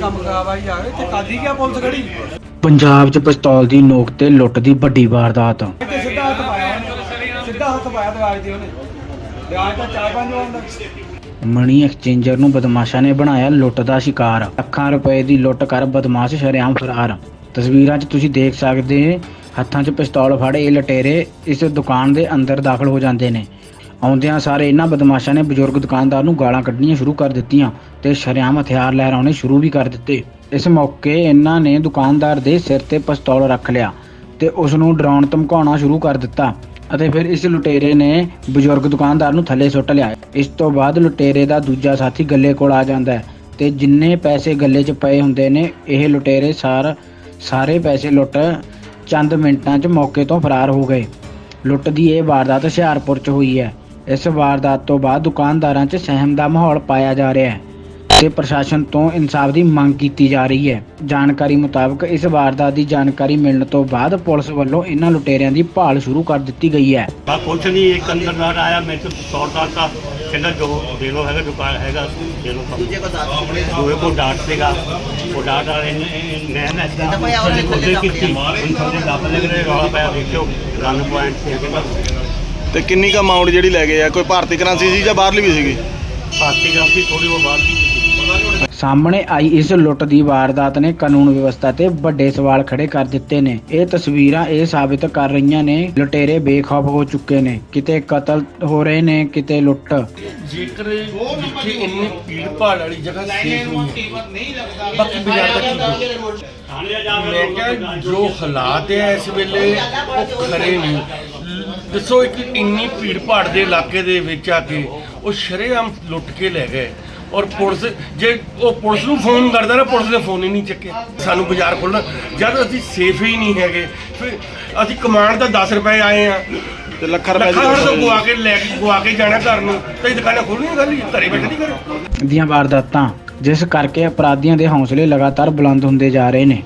ਕੰਮ ਖਰਾਬ ਆਈ ਜਾ ਇੱਥੇ ਕਾਦੀ ਗਿਆ ਪੁਲਿਸ ਖੜੀ? ਪੰਜਾਬ 'ਚ ਪਿਸਤੌਲ ਦੀ ਨੋਕ ਤੇ ਲੁੱਟ ਦੀ ਵੱਡੀ ਵਾਰਦਾਤ। ਇੱਥੇ ਸਿੱਧਾ ਹੱਥ ਪਾਇਆ ਉਹਨੇ ਸਿੱਧਾ ਹੱਥ ਪਾਇਆ ਦਵਾਜ ਦੇ ਉਹਨੇ। ਦਵਾਜ ਤਾਂ ਚਾਰ ਪੰਜ ਆਉਂਦਾ ਮਨੀ ਐਕਸਚੇਂਜਰ ਨੂੰ ਬਦਮਾਸ਼ਾਂ ਨੇ ਬਣਾਇਆ ਲੁੱਟ ਦਾ ਸ਼ਿਕਾਰ। ਲੱਖਾਂ ਰੁਪਏ ਦੀ ਲੁੱਟ ਕਰ ਬਦਮਾਸ਼ ਸ਼ਰੇਆਮ ਫਰਾਰ। ਤਸਵੀਰਾਂ 'ਚ ਤੁਸੀਂ ਦੇਖ ਸਕਦੇ ਹੱਥਾਂ 'ਚ ਪਿਸਤੌਲ ਫੜੇ ਇਹ ਲਟੇਰੇ ਇਸ ਦੁਕਾਨ ਦੇ ਅੰਦਰ ਦਾਖਲ ਹੋ ਜਾਂਦੇ ਨੇ। ਆਉਂਦਿਆਂ ਸਾਰੇ ਇਹਨਾਂ ਬਦਮਾਸ਼ਾਂ ਨੇ ਬਜ਼ੁਰਗ ਦੁਕਾਨਦਾਰ ਨੂੰ ਗਾਲਾਂ ਕੱਢਣੀਆਂ ਸ਼ੁਰੂ ਕਰ ਦਿੱਤੀਆਂ ਤੇ ਸ਼ਰੇਆਮ ਹਥਿਆਰ ਲਹਿਰਾਉਣੇ ਸ਼ੁਰੂ ਵੀ ਕਰ ਦਿੱਤੇ। ਇਸ ਮੌਕੇ ਇਹਨਾਂ ਨੇ ਦੁਕਾਨਦਾਰ ਦੇ ਸਿਰ ਤੇ ਪਿਸਤੌਲ ਰੱਖ ਲਿਆ ਤੇ ਉਸ ਨੂੰ ਡਰਾਉਣ ਧਮਕਾਉਣਾ ਸ਼ੁਰੂ ਕਰ ਦਿੱਤਾ ਅਤੇ ਫਿਰ ਇਸ ਲੁਟੇਰੇ ਨੇ ਬਜ਼ੁਰਗ ਦੁਕਾਨਦਾਰ ਨੂੰ ਥੱਲੇ ਸੁੱਟ ਲਿਆ। ਇਸ ਤੋਂ ਬਾਅਦ ਲੁਟੇਰੇ ਦਾ ਦੂਜਾ ਸਾਥੀ ਗੱਲੇ ਕੋਲ ਆ ਜਾਂਦਾ ਹੈ ਤੇ ਜਿੰਨੇ ਪੈਸੇ ਗੱਲੇ 'ਚ ਪਏ ਹੁੰਦੇ ਨੇ, ਇਹ ਲੁਟੇਰੇ ਸਾਰ ਸਾਰੇ ਪੈਸੇ ਲੁੱਟ ਚੰਦ ਮਿੰਟਾਂ 'ਚ ਮੌਕੇ ਤੋਂ ਫਰਾਰ ਹੋ ਗਏ। ਲੁੱਟ ਦੀ ਇਹ ਵਾਰਦਾਤ ਹੁਸ਼ਿਆਰਪੁਰ 'ਚ ਹੋਈ ਹੈ। ਇਸ ਵਾਰਦਾਤ ਤੋਂ ਬਾਅਦ ਦੁਕਾਨਦਾਰਾਂ 'ਚ ਸਹਿਮ ਦਾ ਮਾਹੌਲ ਪਾਇਆ ਜਾ ਰਿਹਾ ਹੈ ਤੇ ਪ੍ਰਸ਼ਾਸਨ ਤੋਂ ਇਨਸਾਫ ਦੀ ਮੰਗ ਕੀਤੀ ਜਾ ਰਹੀ ਹੈ। ਜਾਣਕਾਰੀ ਮੁਤਾਬਕ ਇਸ ਵਾਰਦਾਤ ਦੀ ਜਾਣਕਾਰੀ ਮਿਲਣ ਤੋਂ ਬਾਅਦ ਪੁਲਿਸ ਵੱਲੋਂ ਇਹਨਾਂ ਲੁਟੇਰਿਆਂ ਦੀ ਭਾਲ ਸ਼ੁਰੂ ਕਰ ਦਿੱਤੀ ਗਈ ਹੈ। ਬਸ ਕੁਛ ਨਹੀਂ ਇੱਕ ਅੰਦਰ ਆਇਆ ਮੇਰੇ ਤੋਂ ਸੌ ਦਾ ਕਹਿੰਦਾ ਜੋ ਦੇ ਲੋ ਹੈਗਾ ਦੁਕਾਨ ਹੈਗਾ ਦੇ ਲੋ ਦੂਜੇ ਕੋ ਡਾਟ ਦੂਏ ਕੋ ਡਾਟ ਸੀਗਾ। ਉਹ ਡਾਟ ਵਾਲੇ ਨੇ ਮੈਂ ਨਾ ਇਦਾਂ ਉਹਦੇ ਕੀਤੀ। ਹੁਣ ਥੋੜੇ ਦੱਬ ਲੱਗ ਰਹੇ ਰੌਲਾ ਪਿਆ ਦੇਖਿਓ ਗਨ ਪੁਆਇੰਟ ਸੀ ਕਹਿੰਦਾ। ਤੇ ਕਿੰਨੀ ਕੁ ਅਮਾਉਂਟ ਜਿਹੜੀ ਲੈ ਗਏ ਆ? ਕੋਈ ਭਾਰਤੀ ਕਰੰਸੀ ਸੀ ਜਾਂ ਬਾਹਰਲੀ ਵੀ ਸੀਗੀ? ਪਾਰਟੀ ਗ੍ਰਾਫੀ ਥੋੜੀ ਉਹ ਬਾਹਰ ਦੀ ਸਾਹਮਣੇ ਆਈ ਇਸ ਲੁੱਟ ਦੀ ਵਾਰਦਾਤ ਨੇ ਕਾਨੂੰਨ ਵਿਵਸਥਾ ਤੇ ਵੱਡੇ ਸਵਾਲ ਖੜੇ ਕਰ ਦਿੱਤੇ ਨੇ। ਇਹ ਤਸਵੀਰਾਂ ਇਹ ਸਾਬਿਤ ਕਰ ਰਹੀਆਂ ਨੇ ਲੁਟੇਰੇ ਬੇਖੌਫ ਹੋ ਚੁੱਕੇ ਨੇ। ਕਿਤੇ ਕਤਲ ਹੋ ਰਹੇ ਨੇ ਕਿਤੇ ਲੁੱਟ। ਜੇਕਰ ਜਿੱਥੇ ਇੰਨੀ ਭੀੜ ਭਾੜ ਵਾਲੀ ਜਗ੍ਹਾ ਸੇਫ ਨਹੀਂ ਹੈ ਬਾਕੀ ਬਾਜ਼ਾਰ ਦਾ ਕੀ ਕਰੀਏ? ਮੈਂ ਕਿਹਾ ਜੋ ਹਾਲਾਤ ਹੈ ਇਸ ਵੇਲੇ ਉਹ ਖਰੇ ਨਹੀਂ। ਦੱਸੋ ਇੱਕ ਇੰਨੀ ਭੀੜ ਭਾੜ ਦੇ ਇਲਾਕੇ ਦੇ ਵਿੱਚ ਆ ਕੇ ਉਹ ਸ਼ਰੇਆਮ ਲੁੱਟ ਕੇ ਲੈ ਗਏ। ਔਰ ਪੁਲਿਸ ਜੇ ਉਹ ਪੁਲਿਸ ਨੂੰ ਫੋਨ ਕਰਦਾ ਨਾ ਪੁਲਿਸ ਨੇ ਫੋਨ ਹੀ ਨਹੀਂ ਚੱਕਿਆ। ਸਾਨੂੰ ਬਾਜ਼ਾਰ ਖੋਲ੍ਹਣਾ। ਜਦ ਅਸੀਂ ਸੇਫ ਹੀ ਨਹੀਂ ਹੈਗੇ ਫਿਰ ਅਸੀਂ ਕਮਾਂਡ ਦਾ 10 ਰੁਪਏ ਆਏ ਆ। ਤੇ ਲੱਖਾਂ ਰੁਪਏ ਲੱਖਾਂ ਰੁਪਏ ਦੀ ਗਵਾ ਕੇ ਲੈ ਕੇ ਗਵਾ ਕੇ ਜਾਣਾ ਘਰ ਨੂੰ। ਤੇ ਦੁਕਾਨਾਂ ਖੋਲਣੀਆਂ ਗੱਲ ਹੀ ਘਰੇ ਬੈਠੇ ਨਹੀਂ ਕਰ ਦੀਆਂ ਵਾਰਦਾਤਾਂ ਜਿਸ ਕਰਕੇ ਅਪਰਾਧੀਆਂ ਦੇ ਹੌਸਲੇ ਲਗਾਤਾਰ ਬੁਲੰਦ ਹੁੰਦੇ ਜਾ ਰਹੇ ਨੇ।